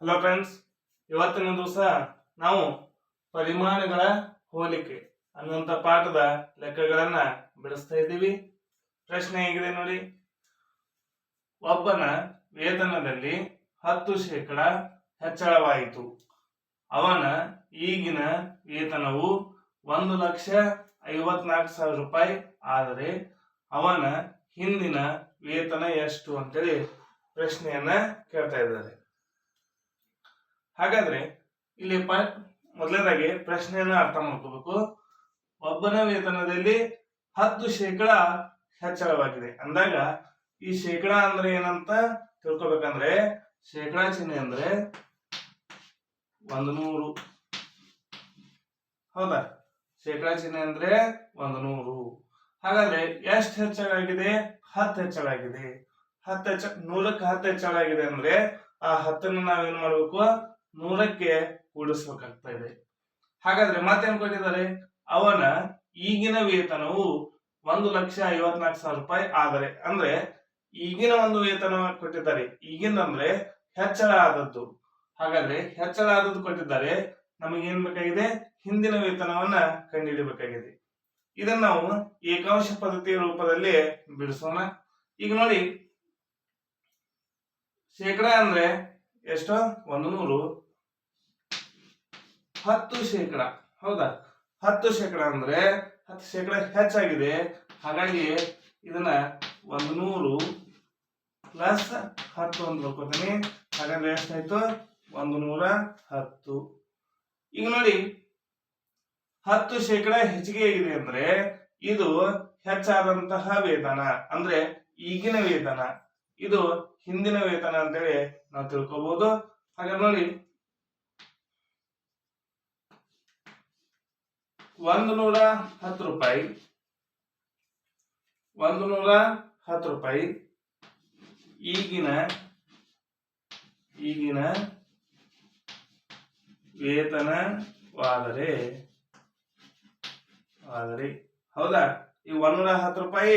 Hello friends ಇವತ್ತಿನ ದಿವಸ ನಾವು ಪರಿಮಾಣಗಳ ಹೋಲಿಕೆ ಅನ್ನುವಂಥ ಪಾಠದ ಲೆಕ್ಕಗಳನ್ನ ಬಿಡಿಸ್ತಾ ಇದ್ದೀವಿ. ಪ್ರಶ್ನೆ ಹೇಗಿದೆ ನೋಡಿ. ಒಬ್ಬನ ವೇತನದಲ್ಲಿ ಹತ್ತು ಶೇಕಡ ಹೆಚ್ಚಳವಾಯಿತು. ಅವನ ಈಗಿನ ವೇತನವು ಒಂದು ಲಕ್ಷ ಐವತ್ನಾಲ್ಕು ಸಾವಿರ ರೂಪಾಯಿ. ಆದರೆ ಅವನ ಹಿಂದಿನ ವೇತನ ಎಷ್ಟು ಅಂತೇಳಿ ಪ್ರಶ್ನೆಯನ್ನ ಕೇಳ್ತಾ ಇದ್ದಾರೆ. ಹಾಗಾದ್ರೆ ಇಲ್ಲಿ ಪ, ಮೊದಲನೇದಾಗಿ ಪ್ರಶ್ನೆಯನ್ನ ಅರ್ಥ ಮಾಡ್ಕೋಬೇಕು. ಒಬ್ಬನ ವೇತನದಲ್ಲಿ ಹತ್ತು ಶೇಕಡ ಹೆಚ್ಚಳವಾಗಿದೆ. ಅಂದಾಗ ಈ ಶೇಕಡ ಅಂದ್ರೆ ಏನಂತ ತಿಳ್ಕೊಬೇಕಂದ್ರೆ, ಶೇಕಡ ಚಿಹ್ನೆ ಅಂದ್ರೆ ಒಂದು ನೂರು. ಹೌದಾ? ಶೇಕಡ ಚಿಹ್ನೆ ಅಂದ್ರೆ ಒಂದು ನೂರು. ಹಾಗಾದ್ರೆ ಎಷ್ಟು ಹೆಚ್ಚಳಾಗಿದೆ? ಹತ್ತು ಹೆಚ್ಚಳಾಗಿದೆ. ಹತ್ತು ಹೆಚ್ಚ, ನೂರಕ್ಕೆ ಹತ್ತು ಹೆಚ್ಚಳಾಗಿದೆ ಅಂದ್ರೆ ಆ ಹತ್ತನ್ನು ನಾವೇನ್ ಮಾಡ್ಬೇಕು? ನೂರಕ್ಕೆ ಕೂಡಿಸ್ಬೇಕಾಗ್ತಾ ಇದೆ ಹಾಗಾದ್ರೆ ಮತ್ತೇನ್ ಕೊಟ್ಟಿದ್ದಾರೆ? ಅವನ ಈಗಿನ ವೇತನವು ಒಂದು ಲಕ್ಷ ಐವತ್ನಾಲ್ಕು ಸಾವಿರ ರೂಪಾಯಿ ಆದರೆ, ಅಂದ್ರೆ ಈಗಿನ ಒಂದು ವೇತನ ಕೊಟ್ಟಿದ್ದಾರೆ. ಈಗಿನ ಅಂದ್ರೆ ಹೆಚ್ಚಳ ಆದದ್ದು. ಹಾಗಾದ್ರೆ ಹೆಚ್ಚಳ ಆದದ್ದು ಕೊಟ್ಟಿದ್ದಾರೆ. ನಮಗೆ ಏನ್ ಬೇಕಾಗಿದೆ? ಹಿಂದಿನ ವೇತನವನ್ನ ಕಂಡುಹಿಡಿಬೇಕಾಗಿದೆ. ಇದನ್ನ ನಾವು ಏಕಾಂಶ ಪದ್ಧತಿಯ ರೂಪದಲ್ಲಿ ಬಿಡಿಸೋಣ. ಈಗ ನೋಡಿ, ಶೇಕಡ ಅಂದ್ರೆ ಎಷ್ಟು? ಒಂದು ನೂರು. ಹತ್ತು ಶೇಕಡ. ಹೌದಾ? ಹತ್ತು ಶೇಕಡ ಅಂದ್ರೆ ಹತ್ತು ಶೇಕಡ ಹೆಚ್ಚಾಗಿದೆ. ಹಾಗಾಗಿ ಇದನ್ನ ಒಂದು ನೂರು ಪ್ಲಸ್ ಹತ್ತು ಅಂತ ಬರ್ಕೋತೀನಿ ಹಾಗಾದ್ರೆ ಎಷ್ಟಾಯ್ತು? ಒಂದು ನೂರ ಹತ್ತು. ಈಗ ನೋಡಿ, ಹತ್ತು ಶೇಕಡ ಹೆಚ್ಚಿಗೆ ಆಗಿದೆ ಅಂದ್ರೆ ಇದು ಹೆಚ್ಚಾದಂತಹ ವೇತನ. ಅಂದ್ರೆ ಈಗಿನ ವೇತನ. ಇದು ಹಿಂದಿನ ವೇತನ ಅಂತೇಳಿ ನಾವು ತಿಳ್ಕೊಬಹುದು ಹಾಗಾದ್ರೆ ನೋಡಿ ಒಂದು ನೂರ ಹತ್ತು ರೂಪಾಯಿ. ಒಂದು ನೂರ ಹತ್ತು ರೂಪಾಯಿ. ಈಗಿನ ಈಗಿನ ವೇತನವಾದರೆ ಆದರೆ ಹೌದಾ? ಈ ಒಂದೂರ ಹತ್ತು ರೂಪಾಯಿ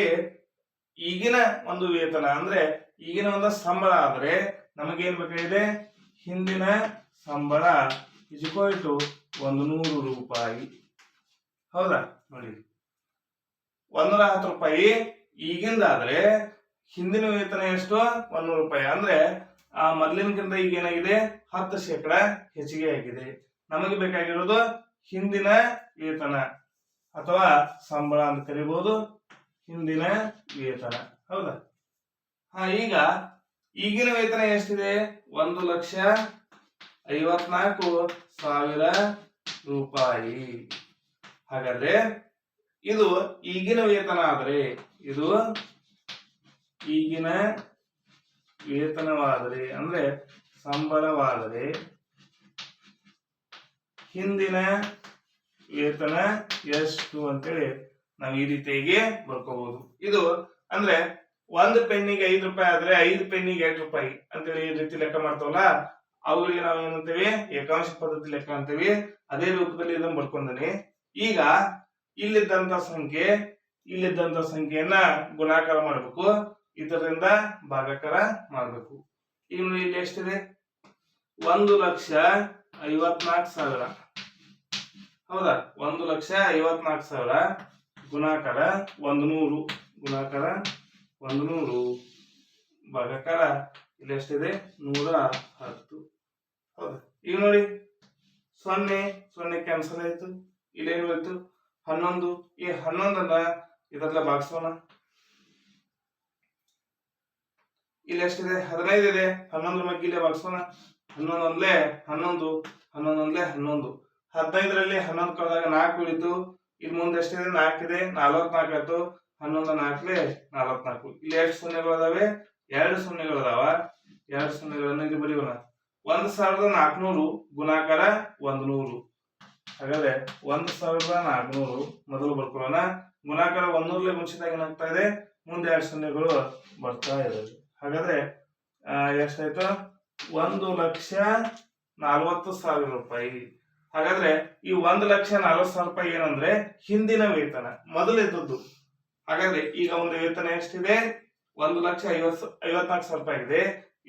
ಈಗಿನ ಒಂದು ವೇತನ ಅಂದ್ರೆ ಈಗಿನ ಒಂದು ಸಂಬಳ ಆದರೆ ನಮಗೇನ್ ಬೇಕಾಗಿದೆ? ಹಿಂದಿನ ಸಂಬಳ. ಟು ಒಂದು ನೂರು ರೂಪಾಯಿ. ಹೌದಾ? ನೋಡಿ. ಒಂದೂರ ಹತ್ತು ರೂಪಾಯಿ. ಈಗಿಂದಾದ್ರೆ ಹಿಂದಿನ ವೇತನ ಎಷ್ಟು? ಒಂದೂರು ರೂಪಾಯಿ. ಅಂದ್ರೆ, ಆ ಮೊದಲಿನಕ್ಕಿಂತ ಈಗ ಏನಾಗಿದೆ? ಹತ್ತು ಶೇಕಡ ಹೆಚ್ಚಿಗೆ ಆಗಿದೆ. ನಮಗೆ ಬೇಕಾಗಿರೋದು ಹಿಂದಿನ ವೇತನ ಅಥವಾ ಸಂಬಳ ಅಂತ ಕರಿಬಹುದು ಹಿಂದಿನ ವೇತನ. ಹೌದಾ? ಹಾ, ಈಗ ಈಗಿನ ವೇತನ ಎಷ್ಟಿದೆ? ಒಂದು ಲಕ್ಷ ಐವತ್ನಾಲ್ಕು ಸಾವಿರ ರೂಪಾಯಿ. ಹಾಗಾದ್ರೆ ಇದು ಈಗಿನ ವೇತನ ಆದರೆ, ಇದು ಈಗಿನ ವೇತನವಾದರೆ, ಅಂದ್ರೆ ಸಂಬಳವಾದರೆ ಹಿಂದಿನ ವೇತನ ಎಷ್ಟು ಅಂತೇಳಿ ನಾವು ಈ ರೀತಿಯಾಗಿ ಬರ್ಕೋಬಹುದು ಇದು ಅಂದ್ರೆ ಒಂದು ಪೆನ್ನಿಗೆ ಐದು ರೂಪಾಯಿ ಆದ್ರೆ ಐದು ಪೆನ್ನಿಗೆ ಎಂಟು ರೂಪಾಯಿ ಅಂತೇಳಿ ಈ ರೀತಿ ಲೆಕ್ಕ ಮಾಡ್ತಾವಲ್ಲ, ಅವುಗಳಿಗೆ ನಾವು ಏನಂತೀವಿ ಏಕಾಂಶ ಪದ್ಧತಿ ಲೆಕ್ಕ ಅಂತೀವಿ. ಅದೇ ರೂಪದಲ್ಲಿ ಇದನ್ನ ಬರ್ಕೊಂಡನಿ ಈಗ ಇಲ್ಲಿದ್ದಂತ ಸಂಖ್ಯೆ, ಇಲ್ಲಿದ್ದಂತ ಸಂಖ್ಯೆಯನ್ನ ಗುಣಾಕಾರ ಮಾಡಬೇಕು. ಇದರಿಂದ ಭಾಗಾಕಾರ ಮಾಡಬೇಕು. ನೋಡಿ ಇಲ್ಲಿ ಎಷ್ಟಿದೆ ಒಂದು ಲಕ್ಷ ಐವತ್ನಾಲ್ಕು ಸಾವಿರ. ಹೌದಾ? ಒಂದು ಲಕ್ಷ ಐವತ್ನಾಲ್ಕು ಸಾವಿರ ಗುಣಾಕಾರ ಒಂದು ನೂರು. ಗುಣಾಕಾರ ಒಂದು ನೂರು. ಭಾಗಾಕಾರ ಇಲ್ಲಿ ಎಷ್ಟಿದೆ ನೂರ ಹತ್ತು. ಹೌದಾ? ಈಗ ನೋಡಿ. ಸೊನ್ನೆ ಸೊನ್ನೆ ಕ್ಯಾನ್ಸಲ್ ಆಯ್ತು. ಇಲ್ಲೇನು ಹೋಯ್ತು ಹನ್ನೊಂದು, ಈ ಹನ್ನೊಂದನ್ನ ಇದರಲ್ಲ ಭಾಗಿಸೋಣ. ಇಲ್ಲಿ ಎಷ್ಟಿದೆ? ಹದಿನೈದು ಇದೆ. ಹನ್ನೊಂದ್ರ ಬಗ್ಗೆ ಇಲ್ಲೇ ಭಾಗಿಸೋಣ. ಹನ್ನೊಂದು ಒಂದ್ಲೆ ಹನ್ನೊಂದು ಹನ್ನೊಂದು ಒಂದ್ಲೆ ಹನ್ನೊಂದು. ಹದಿನೈದರಲ್ಲಿ ಹನ್ನೊಂದು ಕಳೆದಾಗ ನಾಲ್ಕು ಉಳಿತು. ಇಲ್ಲಿ ಮುಂದೆ ಎಷ್ಟಿದೆ? ನಾಲ್ಕಿದೆ ನಾಲ್ವತ್ನಾಲ್ಕು ಆಯ್ತು. ಹನ್ನೊಂದು ನಾಲ್ಕಲೆ ನಾಲ್ವತ್ನಾಲ್ಕು. ಇಲ್ಲಿ ಎಷ್ಟು ಸೊನ್ನೆಗಳು ಅದಾವೆ ಎರಡು ಸೊನ್ನೆಗಳು ಅದಾವ ಎರಡು ಸೊನ್ನೆಗಳನ್ನ ಇಲ್ಲಿ ಬರೆಯೋಣ. ಒಂದ್ ಸಾವಿರದ ನಾಲ್ಕುನೂರು ಗುಣಾಕಾರ ಒಂದು ನೂರು. ಹಾಗಾದ್ರೆ ಒಂದ್ ಸಾವಿರದ ನಾಲ್ಕುನೂರು ಮೊದಲು ಬರ್ಕೊಳ್ಳೋಣ. ಗುಣಾಕಾರ ಒಂದೂರ್ಲೆ ಮುಂಚಿತಾಗಿ ಏನಾಗ್ತಾ ಇದೆ? ಮುಂದೆ ಎರಡು ಸೊನ್ನೆಗಳು ಬರ್ತಾ ಇದೆ. ಹಾಗಾದ್ರೆ ಎಷ್ಟಾಯ್ತು? ಒಂದು ಲಕ್ಷ ನಲ್ವತ್ತು ಸಾವಿರ ರೂಪಾಯಿ. ಹಾಗಾದ್ರೆ ಈ ಒಂದು ಲಕ್ಷ ನಲ್ವತ್ತು ಸಾವಿರ ರೂಪಾಯಿ ಏನಂದ್ರೆ ಹಿಂದಿನ ವೇತನ, ಮೊದಲಿದ್ದದ್ದು. ಹಾಗಾದ್ರೆ ಈಗ ಒಂದು ವೇತನ ಎಷ್ಟಿದೆ? ಒಂದು ಲಕ್ಷ ಐವತ್ ಐವತ್ನಾಲ್ಕು ಸಾವಿರ ರೂಪಾಯಿ ಇದೆ.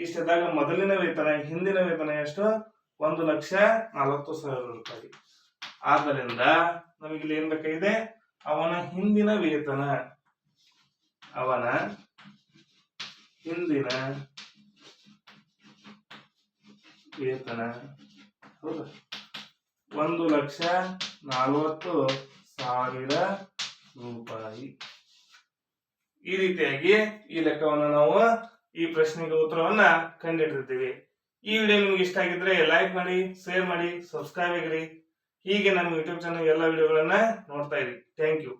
ಇಷ್ಟಿದ್ದಾಗ ಮೊದಲಿನ ವೇತನ, ಹಿಂದಿನ ವೇತನ ಎಷ್ಟು? ಒಂದು ಲಕ್ಷ ನಲವತ್ತು ಸಾವಿರ ರೂಪಾಯಿ. ಆದ್ದರಿಂದ ನಮಗೆ ಇಲ್ಲಿ ಏನ್ ಬೇಕಾಗಿದೆ? ಅವನ ಹಿಂದಿನ ವೇತನ. ಅವನ ಹಿಂದಿನ ವೇತನ. ಒಂದು ಲಕ್ಷ ನಲವತ್ತು ಸಾವಿರ ರೂಪಾಯಿ. ಈ ರೀತಿಯಾಗಿ ಈ ಲೆಕ್ಕವನ್ನು ನಾವು ಈ ಪ್ರಶ್ನೆಗೆ ಉತ್ತರವನ್ನ ಕಂಡಿಟ್ಟಿರ್ತೀವಿ. ಈ ವಿಡಿಯೋ ನಿಮ್ಗೆ ಇಷ್ಟ ಆಗಿದ್ರೆ ಲೈಕ್ ಮಾಡಿ ಶೇರ್ ಮಾಡಿ ಸಬ್ಸ್ಕ್ರೈಬ್ ಆಗಿರಿ. ಹೀಗೆ ನಮ್ಮ ಯೂಟ್ಯೂಬ್ ಚಾನಲ್ ಎಲ್ಲ ವಿಡಿಯೋಗಳನ್ನ ನೋಡ್ತಾ ಇರಿ. Thank you